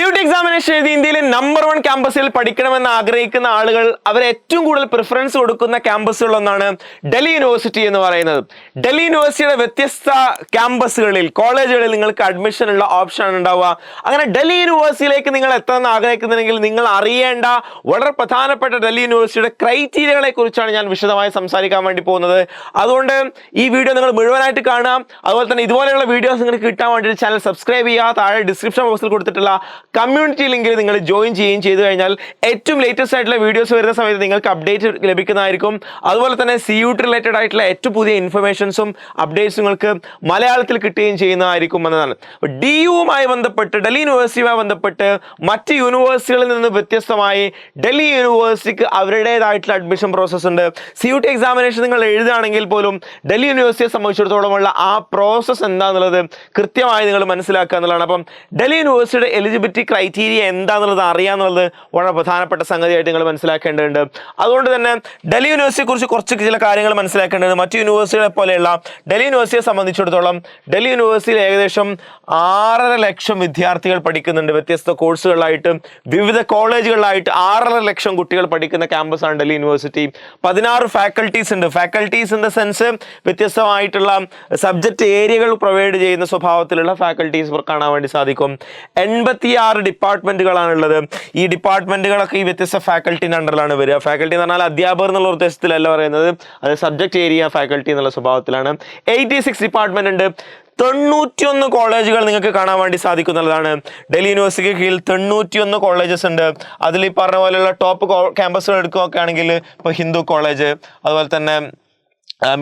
സിയൂട്ട് examination എഴുതി ഇന്ത്യയിലെ number one ക്യാമ്പസിൽ പഠിക്കണമെന്ന് ആഗ്രഹിക്കുന്ന ആളുകൾ അവർ ഏറ്റവും കൂടുതൽ പ്രിഫറൻസ് കൊടുക്കുന്ന ക്യാമ്പസുകളൊന്നാണ് ഡൽഹി യൂണിവേഴ്സിറ്റി എന്ന് പറയുന്നത്. ഡൽഹി യൂണിവേഴ്സിറ്റിയുടെ വ്യത്യസ്ത ക്യാമ്പസുകളിൽ കോളേജുകളിൽ നിങ്ങൾക്ക് അഡ്മിഷൻ ഉള്ള ഓപ്ഷൻ ഉണ്ടാവുക. അങ്ങനെ ഡൽഹി യൂണിവേഴ്സിറ്റിയിലേക്ക് നിങ്ങൾ എത്തണമെന്ന് ആഗ്രഹിക്കുന്നുണ്ടെങ്കിൽ നിങ്ങൾ അറിയേണ്ട വളരെ പ്രധാനപ്പെട്ട ഡൽഹി യൂണിവേഴ്സിറ്റിയുടെ ക്രൈറ്റീരിയകളെ കുറിച്ചാണ് ഞാൻ വിശദമായി സംസാരിക്കാൻ വേണ്ടി പോകുന്നത്. അതുകൊണ്ട് ഈ വീഡിയോ നിങ്ങൾ മുഴുവനായിട്ട് കാണാം അതുപോലെ തന്നെ ഇതുപോലെയുള്ള വീഡിയോസ് നിങ്ങൾക്ക് കിട്ടാൻ വേണ്ടി ചാനൽ സബ്സ്ക്രൈബ് ചെയ്യുക. താഴെ ഡിസ്ക്രിപ്ഷൻ ബോക്സിൽ കൊടുത്തിട്ടുള്ള കമ്മ്യൂണിറ്റി ലിങ്കിൽ നിങ്ങൾ ജോയിൻ ചെയ്യുകയും ചെയ്തു കഴിഞ്ഞാൽ ഏറ്റവും ലേറ്റസ്റ്റ് ആയിട്ടുള്ള വീഡിയോസ് വരുന്ന സമയത്ത് നിങ്ങൾക്ക് അപ്ഡേറ്റ് ലഭിക്കുന്നതായിരിക്കും. അതുപോലെ തന്നെ സി യു ടി റിലേറ്റഡ് ആയിട്ടുള്ള ഏറ്റവും പുതിയ ഇൻഫർമേഷൻസും അപ്ഡേറ്റ്സും നിങ്ങൾക്ക് മലയാളത്തിൽ കിട്ടുകയും ചെയ്യുന്നതായിരിക്കും എന്നതാണ്. ഡി യുവുമായി ബന്ധപ്പെട്ട് ഡൽഹി യൂണിവേഴ്സിറ്റിയുമായി ബന്ധപ്പെട്ട് മറ്റ് യൂണിവേഴ്സിറ്റികളിൽ നിന്ന് വ്യത്യസ്തമായി ഡൽഹി യൂണിവേഴ്സിറ്റിക്ക് അവരുടേതായിട്ടുള്ള അഡ്മിഷൻ പ്രോസസ്സ് ഉണ്ട്. സി യു ടി എക്സാമിനേഷൻ നിങ്ങൾ എഴുതുകയാണെങ്കിൽ പോലും ഡൽഹി യൂണിവേഴ്സിറ്റിയെ സംബന്ധിച്ചിടത്തോളമുള്ള ആ പ്രോസസ്സ് എന്താണെന്നുള്ളത് കൃത്യമായി നിങ്ങൾ മനസ്സിലാക്കുക എന്നുള്ളതാണ്. അപ്പം ഡൽഹി യൂണിവേഴ്സിറ്റിയുടെ എലിജിബിലിറ്റി ക്രൈറ്റീരിയ എന്താണെന്നുള്ളത് അറിയാന്നുള്ളത് വളരെ പ്രധാനപ്പെട്ട സംഗതിയായിട്ട് നിങ്ങൾ മനസ്സിലാക്കേണ്ടതുണ്ട്. അതുകൊണ്ട് തന്നെ ഡൽഹി യൂണിവേഴ്സിറ്റിയെ കുറിച്ച് കുറച്ച് ചില കാര്യങ്ങൾ മനസ്സിലാക്കേണ്ടത് മറ്റു യൂണിവേഴ്സിറ്റികളെ പോലെയുള്ള ഡൽഹി യൂണിവേഴ്സിറ്റിയെ സംബന്ധിച്ചിടത്തോളം ഡൽഹി യൂണിവേഴ്സിറ്റിയിൽ ഏകദേശം ആറര ലക്ഷം വിദ്യാർത്ഥികൾ പഠിക്കുന്നുണ്ട്. വ്യത്യസ്ത കോഴ്സുകളായിട്ട് വിവിധ കോളേജുകളിലായിട്ട് ആറര ലക്ഷം കുട്ടികൾ പഠിക്കുന്ന ക്യാമ്പസാണ് ഡൽഹി യൂണിവേഴ്സിറ്റി പതിനാറ് ഫാക്കൽറ്റീസ് ഉണ്ട്. ഫാക്കൽറ്റീസ് ഇൻ ദ സെൻസ് വ്യത്യസ്തമായിട്ടുള്ള സബ്ജക്റ്റ് ഏരിയകൾ പ്രൊവൈഡ് ചെയ്യുന്ന സ്വഭാവത്തിലുള്ള ഫാക്കൽറ്റീസ് കാണാൻ വേണ്ടി സാധിക്കും. എൺപത്തിയാറ് ഡിപ്പാർട്ട്മെന്റുകളാണുള്ളത്. ഈ ഡിപ്പാർട്ട്മെന്റുകളൊക്കെ ഈ വ്യത്യസ്ത ഫാക്കൽറ്റിന്റെ അണ്ടറിലാണ് വരിക. ഫാക്കൽറ്റി എന്ന് പറഞ്ഞാൽ അധ്യാപകർ എന്നുള്ള ഉദ്ദേശത്തിലല്ല പറയുന്നത്. അത് സബ്ജക്റ്റ് ഏരിയ ഫാക്കൽറ്റി എന്നുള്ള സ്വഭാവത്തിലാണ്. എയ്റ്റി സിക്സ് ഡിപ്പാർട്ട്മെന്റ് ഉണ്ട്. തൊണ്ണൂറ്റിയൊന്ന് കോളേജുകൾ നിങ്ങൾക്ക് കാണാൻ വേണ്ടി സാധിക്കുന്നുള്ളതാണ് ഡൽഹി യൂണിവേഴ്സിറ്റിക്ക് കീഴിൽ തൊണ്ണൂറ്റിയൊന്ന് കോളേജസ് ഉണ്ട്. അതിൽ ഈ പറഞ്ഞ പോലെയുള്ള ടോപ്പ് ക്യാമ്പസുകൾ എടുക്കുകയൊക്കെ ആണെങ്കിൽ ഇപ്പോൾ ഹിന്ദു കോളേജ് അതുപോലെ തന്നെ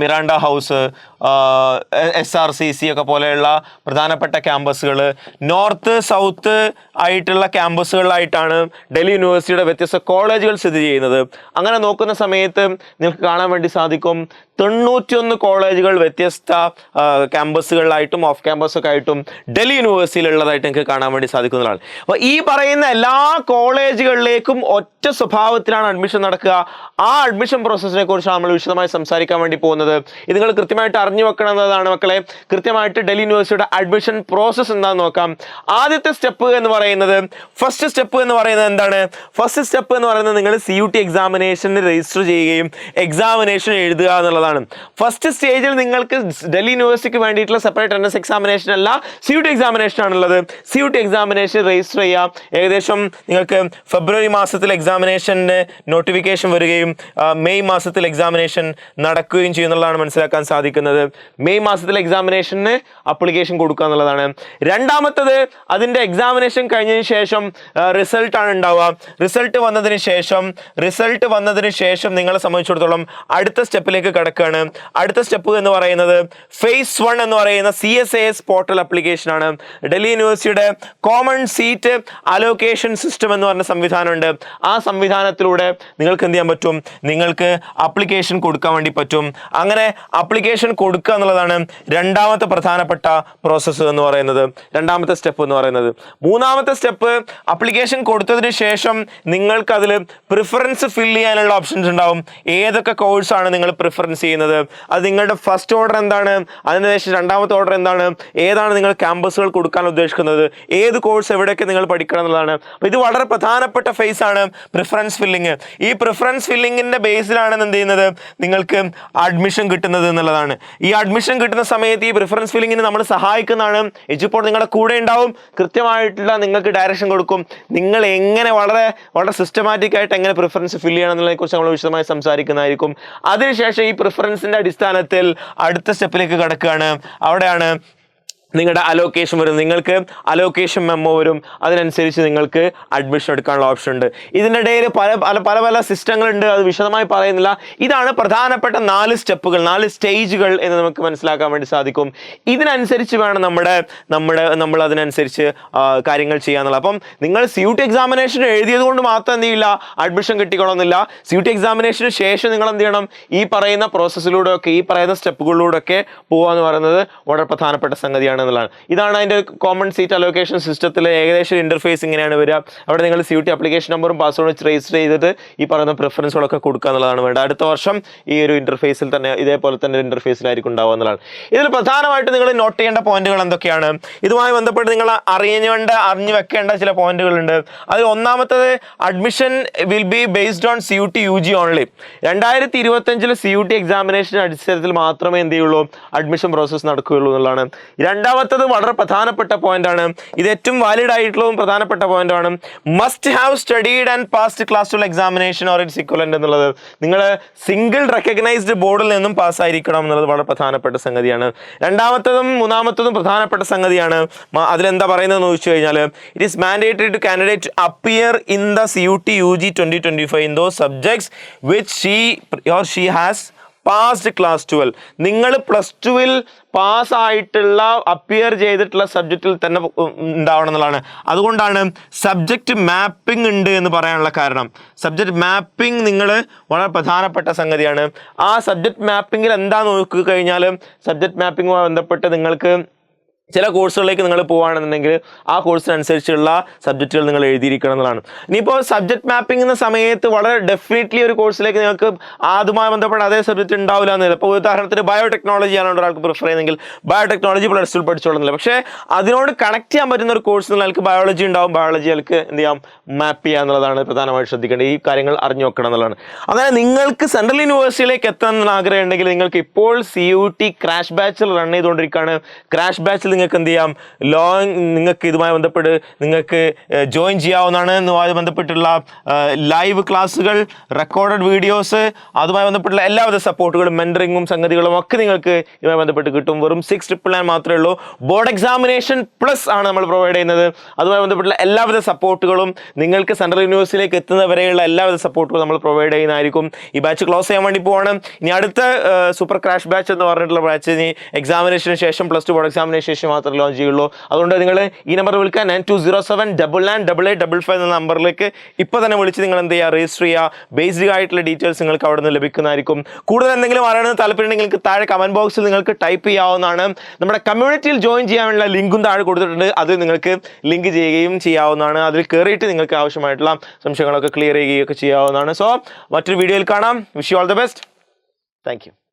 Miranda House S R C C ഒക്കെ പോലെയുള്ള പ്രധാനപ്പെട്ട ക്യാമ്പസുകൾ നോർത്ത് സൗത്ത് ആയിട്ടുള്ള ക്യാമ്പസുകളിലായിട്ടാണ് ഡൽഹി യൂണിവേഴ്സിറ്റിയുടെ വ്യത്യസ്ത കോളേജുകൾ സ്ഥിതി ചെയ്യുന്നത്. അങ്ങനെ നോക്കുന്ന സമയത്ത് നിങ്ങൾക്ക് കാണാൻ വേണ്ടി സാധിക്കും തൊണ്ണൂറ്റിയൊന്ന് കോളേജുകൾ വ്യത്യസ്ത ക്യാമ്പസുകളിലായിട്ടും ഓഫ് ക്യാമ്പസൊക്കെ ആയിട്ടും ഡൽഹി യൂണിവേഴ്സിറ്റിയിലുള്ളതായിട്ട് നിങ്ങൾക്ക് കാണാൻ വേണ്ടി സാധിക്കുന്നതാണ്. അപ്പോൾ ഈ പറയുന്ന എല്ലാ കോളേജുകളിലേക്കും ഒറ്റ സ്വഭാവത്തിലാണ് അഡ്മിഷൻ നടക്കുക. ആ അഡ്മിഷൻ പ്രോസസ്സിനെ കുറിച്ചാണ് നമ്മൾ വിശദമായി സംസാരിക്കാൻ വേണ്ടി പോകുന്നത്. ഇത് നിങ്ങൾ കൃത്യമായിട്ട് അറിഞ്ഞു വെക്കണം എന്നതാണ് മക്കളെ. കൃത്യമായിട്ട് ഡൽഹി യൂണിവേഴ്സിറ്റിയുടെ അഡ്മിഷൻ പ്രോസസ്സ് എന്താണെന്ന് നോക്കാം. ആദ്യത്തെ സ്റ്റെപ്പ് എന്ന് പറയുന്നത് ഫസ്റ്റ് സ്റ്റെപ്പ് എന്ന് പറയുന്നത് എന്താണ്? ഫസ്റ്റ് സ്റ്റെപ്പ് എന്ന് പറയുന്നത് നിങ്ങൾ സി യു ടി എക്സാമിനേഷന് രജിസ്റ്റർ ചെയ്യുകയും എക്സാമിനേഷൻ എഴുതുക എന്നുള്ളതാണ്. ഫസ്റ്റ് സ്റ്റേജിൽ നിങ്ങൾക്ക് ഡൽഹി യൂണിവേഴ്സിറ്റിക്ക് വേണ്ടിയിട്ടുള്ള സെപ്പറേറ്റ് എൻട്രൻസ് എക്സാമിനേഷൻ അല്ല സി യു ടി എക്സാമിനേഷൻ ആണുള്ളത്. C U T examination register ചെയ്യുക. ഏകദേശം നിങ്ങൾക്ക് ഫെബ്രുവരി മാസത്തിൽ എക്സാമിനേഷന്റെ നോട്ടിഫിക്കേഷൻ വരികയും മെയ് മാസത്തിൽ എക്സാമിനേഷൻ നടക്കുകയും ചെയ്യുന്നുള്ളതാണ് മനസ്സിലാക്കാൻ സാധിക്കുന്നത്. മെയ് മാസത്തിലെ എക്സാമിനേഷന് അപ്ലിക്കേഷൻ കൊടുക്കുക എന്നുള്ളതാണ്. രണ്ടാമത്തത് അതിന്റെ എക്സാമിനേഷൻ കഴിഞ്ഞതിന് ശേഷം റിസൾട്ടാണ് ഉണ്ടാവുക. റിസൾട്ട് വന്നതിന് ശേഷം റിസൾട്ട് വന്നതിന് ശേഷം നിങ്ങളെ സംബന്ധിച്ചിടത്തോളം അടുത്ത സ്റ്റെപ്പിലേക്ക് കിടക്കുകയാണ്. അടുത്ത സ്റ്റെപ്പ് എന്ന് പറയുന്നത് ഫേസ് വൺ എന്ന് പറയുന്ന C S A S portal അപ്ലിക്കേഷനാണ് Delhi യൂണിവേഴ്സിറ്റിയുടെ കോമൺ സീറ്റ് അലോക്കേഷൻ സിസ്റ്റം എന്ന് പറഞ്ഞ സംവിധാനമുണ്ട്. ആ സംവിധാനത്തിലൂടെ നിങ്ങൾക്ക് എന്ത് ചെയ്യാൻ പറ്റും? നിങ്ങൾക്ക് അപ്ലിക്കേഷൻ കൊടുക്കാൻ വേണ്ടി പറ്റും. അങ്ങനെ അപ്ലിക്കേഷൻ കൊടുക്കുക എന്നുള്ളതാണ് രണ്ടാമത്തെ പ്രധാനപ്പെട്ട പ്രോസസ്സ് എന്ന് പറയുന്നത്. രണ്ടാമത്തെ സ്റ്റെപ്പ് എന്ന് പറയുന്നത്. മൂന്നാമത്തെ സ്റ്റെപ്പ് അപ്ലിക്കേഷൻ കൊടുത്തതിന് ശേഷം നിങ്ങൾക്ക് അതിൽ പ്രിഫറൻസ് ഫിൽ ചെയ്യാനുള്ള ഓപ്ഷൻസ് ഉണ്ടാവും. ഏതൊക്കെ കോഴ്സാണ് നിങ്ങൾ പ്രിഫറൻസ് ചെയ്യുന്നത്? അത് നിങ്ങളുടെ ഫസ്റ്റ് ഓർഡർ എന്താണ്? അതിനുശേഷം രണ്ടാമത്തെ ഓർഡർ എന്താണ്? ഏതാണ് നിങ്ങൾ ക്യാമ്പസുകൾ കൊടുക്കാൻ ഉദ്ദേശിക്കുന്നത്? ഏത് കോഴ്സ് എവിടെയൊക്കെ നിങ്ങൾ പഠിക്കണം എന്നുള്ളതാണ്. ഇത് വളരെ പ്രധാനപ്പെട്ട ഫേസ് ആണ് പ്രിഫറൻസ് ഫില്ലിങ് ഈ പ്രിഫറൻസ് ഫില്ലിങ്ങിന്റെ ബേസിലാണ് എന്ത് ചെയ്യുന്നത്? നിങ്ങൾക്ക് അഡ്മിഷൻ കിട്ടുന്നത് എന്നുള്ളതാണ്. ഈ അഡ്മിഷൻ കിട്ടുന്ന സമയത്ത് ഈ പ്രിഫറൻസ് ഫില്ലിങ്ങിന് നമ്മൾ സഹായിക്കുന്നതാണ്. എജിപ്പോൾ നിങ്ങളുടെ കൂടെ ഉണ്ടാവും. കൃത്യമായിട്ടുള്ള നിങ്ങൾക്ക് ഡയറക്ഷൻ കൊടുക്കും. നിങ്ങൾ എങ്ങനെ വളരെ വളരെ സിസ്റ്റമാറ്റിക് ആയിട്ട് എങ്ങനെ പ്രിഫറൻസ് ഫില്ല് ചെയ്യണം എന്നുള്ളതിനെ കുറിച്ച് നമ്മൾ വിശദമായി സംസാരിക്കുന്നതായിരിക്കും. അതിനുശേഷം ഈ പ്രിഫറൻസിന്റെ അടിസ്ഥാനത്തിൽ അടുത്ത സ്റ്റെപ്പിലേക്ക് കടക്കുകയാണ്. അവിടെയാണ് നിങ്ങളുടെ അലോക്കേഷൻ വരും. നിങ്ങൾക്ക് അലോക്കേഷൻ മെമ്മോ വരും. അതിനനുസരിച്ച് നിങ്ങൾക്ക് അഡ്മിഷൻ എടുക്കാനുള്ള ഓപ്ഷൻ ഉണ്ട്. ഇതിന്റെ ഇടയിൽ പല പല പല പല സിസ്റ്റങ്ങളുണ്ട്. അത് വിശദമായി പറയുന്നില്ല. ഇതാണ് പ്രധാനപ്പെട്ട നാല് സ്റ്റെപ്പുകൾ നാല് സ്റ്റേജുകൾ എന്ന് നമുക്ക് മനസ്സിലാക്കാൻ വേണ്ടി സാധിക്കും. ഇതിനനുസരിച്ച് വേണം നമ്മുടെ നമ്മുടെ നമ്മൾ അതിനനുസരിച്ച് കാര്യങ്ങൾ ചെയ്യാന്നുള്ളത്. അപ്പം നിങ്ങൾ സി യു ടി എക്സാമിനേഷൻ എഴുതിയത് കൊണ്ട് മാത്രം എന്ത് ചെയ്യില്ല? അഡ്മിഷൻ കിട്ടിക്കൊള്ളുന്നില്ല സി യു ടി എക്സാമിനേഷന് ശേഷം നിങ്ങൾ എന്ത് ചെയ്യണം? ഈ പറയുന്ന പ്രോസസ്സിലൂടെയൊക്കെ ഈ പറയുന്ന സ്റ്റെപ്പുകളിലൂടെയൊക്കെ പോകുക എന്ന് പറയുന്നത് വളരെ പ്രധാനപ്പെട്ട സംഗതിയാണ്. എന്നുള്ളതാണ്. ഇതാണ് അതിന്റെ കോമൺ സീറ്റ് അലോക്കേഷൻ സിസ്റ്റത്തിൽ ഏകദേശം ഇന്റർഫേസ് ഇങ്ങനെയാണ് വരിക. അവിടെ നിങ്ങൾ സി ടി അപ്ലിക്കേഷൻ നമ്പറും പാസ്വേഡും വെച്ച് രജിസ്റ്റർ ചെയ്തിട്ട് ഈ പറയുന്ന പ്രിഫറൻസുകളൊക്കെ കൊടുക്കുക എന്നുള്ളതാണ് വേണ്ടത്. അടുത്ത വർഷം ഈ ഒരു ഇന്റർഫേസിൽ തന്നെ ഇതേപോലെ തന്നെ ഒരു ഇന്റർഫേസിലായിരിക്കും ഉണ്ടാവുക എന്നുള്ളതാണ്. ഇതിൽ പ്രധാനമായിട്ട് നിങ്ങൾ നോട്ട് ചെയ്യേണ്ട പോയിന്റുകൾ എന്തൊക്കെയാണ്? ഇതുമായി ബന്ധപ്പെട്ട് നിങ്ങൾ അറിയേണ്ട അറിഞ്ഞു വെക്കേണ്ട ചില പോയിന്റുകളുണ്ട് അതിൽ ഒന്നാമത്തത് admission will be based on C U T U G only രണ്ടായിരത്തി ഇരുപത്തഞ്ചിൽ സി യു ടി എക്സാമിനേഷൻ അടിസ്ഥാനത്തിൽ മാത്രമേ എന്ത് ചെയ്യുള്ളൂ? അഡ്മിഷൻ പ്രോസസ്സ് നടക്കുകയുള്ളൂ എന്നുള്ളതാണ്. രണ്ടാമത്തത് വളരെ പ്രധാനപ്പെട്ട പോയിന്റ് ആണ് ഇത് ഏറ്റവും വാലിഡ് ആയിട്ടുള്ളതും പ്രധാനപ്പെട്ട പോയിന്റ് ആണ് must have studied and passed class two examination or its equivalent എന്നുള്ളത്. നിങ്ങൾ സിംഗിൾ റെക്കഗ്നൈസ്ഡ് ബോർഡിൽ നിന്നും പാസ്സായിരിക്കണം എന്നുള്ളത് വളരെ പ്രധാനപ്പെട്ട സംഗതിയാണ്. രണ്ടാമത്തതും മൂന്നാമത്തതും പ്രധാനപ്പെട്ട സംഗതിയാണ്. അതിലെന്താ പറയുന്നതെന്ന് ചോദിച്ചു കഴിഞ്ഞാൽ it is mandatory to candidate appear in the C U T U G twenty twenty five in those subjects which she or she has passed class twelve നിങ്ങൾ പ്ലസ് ടുവിൽ പാസ് ആയിട്ടുള്ള അപ്പിയർ ചെയ്തിട്ടുള്ള സബ്ജക്റ്റിൽ തന്നെ ഉണ്ടാവണം എന്നുള്ളതാണ്. അതുകൊണ്ടാണ് സബ്ജക്റ്റ് മാപ്പിംഗ് ഉണ്ട് എന്ന് പറയാനുള്ള കാരണം. സബ്ജക്റ്റ് മാപ്പിംഗ് നിങ്ങൾ വളരെ പ്രധാനപ്പെട്ട സംഗതിയാണ്. ആ സബ്ജക്റ്റ് മാപ്പിങ്ങിൽ എന്താ നോക്കി കഴിഞ്ഞാൽ സബ്ജക്റ്റ് മാപ്പിങ്ങുമായി ബന്ധപ്പെട്ട് നിങ്ങൾക്ക് ചില കോഴ്സുകളിലേക്ക് നിങ്ങൾ പോവുകയാണെന്നുണ്ടെങ്കിൽ ആ കോഴ്സിനനുസരിച്ചുള്ള സബ്ജക്റ്റുകൾ നിങ്ങൾ എഴുതിയിരിക്കണം എന്നുള്ളതാണ്. ഇനിയിപ്പോൾ സബ്ജക്ട് മാപ്പിംഗ് എന്ന സമയത്ത് വളരെ ഡെഫിനറ്റ്ലി ഒരു കോഴ്സിലേക്ക് നിങ്ങൾക്ക് അതുമായി ബന്ധപ്പെട്ട അതേ സബ്ജക്റ്റ് ഉണ്ടാവില്ല എന്നില്ല. ഇപ്പോൾ ഉദാഹരണത്തിന് ബയോടെക്നോളജി ആണ് ഒരാൾക്ക് പ്രിഫർ ചെയ്യുന്നെങ്കിൽ ബയോടെക്നോളജി പ്ലസ് ടു പഠിച്ചോളുന്നില്ല. പക്ഷേ അതിനോട് കണക്ട് ചെയ്യാൻ പറ്റുന്ന ഒരു കോഴ്സ് നിങ്ങൾക്ക് ബയോളജി ഉണ്ടാവും. ബയോളജി ആൾക്ക് എന്ത് ചെയ്യാം? മാപ്പ് ചെയ്യുക എന്നുള്ളതാണ് പ്രധാനമായിട്ട് ശ്രദ്ധിക്കേണ്ടത്. ഈ കാര്യങ്ങൾ അറിഞ്ഞു വെക്കണം എന്നുള്ളതാണ്. അങ്ങനെ നിങ്ങൾക്ക് സെൻട്രൽ യൂണിവേഴ്സിറ്റിയിലേക്ക് എത്തണം എന്ന് ആഗ്രഹം ഉണ്ടെങ്കിൽ നിങ്ങൾക്ക് ഇപ്പോൾ സി യു ടി ക്രാഷ് ബാച്ചിൽ റൺ ചെയ്തുകൊണ്ടിരിക്കുകയാണ്. ക്രാഷ് ബാച്ചിൽ നിങ്ങൾക്ക് എന്ത് ചെയ്യാം ലോങ് നിങ്ങൾക്ക് ഇതുമായി ബന്ധപ്പെട്ട് നിങ്ങൾക്ക് ജോയിൻ ചെയ്യാവുന്നതാണ്. ഇതുമായി ബന്ധപ്പെട്ടുള്ള ലൈവ് ക്ലാസ്സുകൾ റെക്കോർഡഡ് വീഡിയോസ് അതുമായി ബന്ധപ്പെട്ടുള്ള എല്ലാവിധ സപ്പോർട്ടുകളും മെന്ററിങ്ങും സംഗതികളും ഒക്കെ നിങ്ങൾക്ക് ഇതുമായി ബന്ധപ്പെട്ട് കിട്ടും. വെറും സിക്സ് ട്രിപ്പിൾ നയൻ മാത്രമേ ഉള്ളൂ. ബോർഡ് എക്സാമിനേഷൻ പ്ലസ് ആണ് നമ്മൾ പ്രൊവൈഡ് ചെയ്യുന്നത്. അതുമായി ബന്ധപ്പെട്ടുള്ള എല്ലാവിധ സപ്പോർട്ടുകളും നിങ്ങൾക്ക് സെൻട്രൽ യൂണിവേഴ്സിറ്റിയിലേക്ക് എത്തുന്നവരെയുള്ള എല്ലാവിധ സപ്പോർട്ടുകളും നമ്മൾ പ്രൊവൈഡ് ചെയ്യുന്നതായിരിക്കും. ഈ ബാച്ച് ക്ലോസ് ചെയ്യാൻ വേണ്ടി പോവാണ്. ഇനി അടുത്ത സൂപ്പർ ക്രാഷ് ബാച്ച് എന്ന് പറഞ്ഞിട്ടുള്ള ബാച്ച് ഇനി എക്സാമിനേഷന് ശേഷം പ്ലസ് ടു ബോർഡ് എക്സാമിനേഷൻ ശേഷം മാത്രമേ ലോഞ്ച് ചെയ്യുള്ളൂ. അതുകൊണ്ട് നിങ്ങൾ ഈ നമ്പർ വിളിക്കാൻ nine two zero seven double nine double eight double five എന്ന നമ്പറിലേക്ക് ഇപ്പോൾ തന്നെ വിളിച്ച് നിങ്ങൾ എന്ത് ചെയ്യുക രജിസ്റ്റർ ചെയ്യുക. ബേസിക് ആയിട്ടുള്ള ഡീറ്റെയിൽസ് നിങ്ങൾക്ക് അവിടെ നിന്ന് ലഭിക്കുന്നതായിരിക്കും. കൂടുതൽ എന്തെങ്കിലും അറിയണമെന്ന് താല്പര്യമുണ്ടെങ്കിൽ നിങ്ങൾക്ക് താഴെ കമന്റ് ബോക്സിൽ നിങ്ങൾക്ക് ടൈപ്പ് ചെയ്യാവുന്നതാണ്. നമ്മുടെ കമ്മ്യൂണിറ്റിയിൽ ജോയിൻ ചെയ്യാനുള്ള ലിങ്കും താഴെ കൊടുത്തിട്ടുണ്ട്. അത് നിങ്ങൾക്ക് ലിങ്ക് ചെയ്യുകയും ചെയ്യാവുന്നതാണ്. അതിൽ കയറിയിട്ട് നിങ്ങൾക്ക് ആവശ്യമായിട്ടുള്ള സംശയങ്ങളൊക്കെ ക്ലിയർ ചെയ്യുകയൊക്കെ ചെയ്യാവുന്നതാണ്. സോ മറ്റൊരു വീഡിയോയിൽ കാണാം. Wish you all the best thank you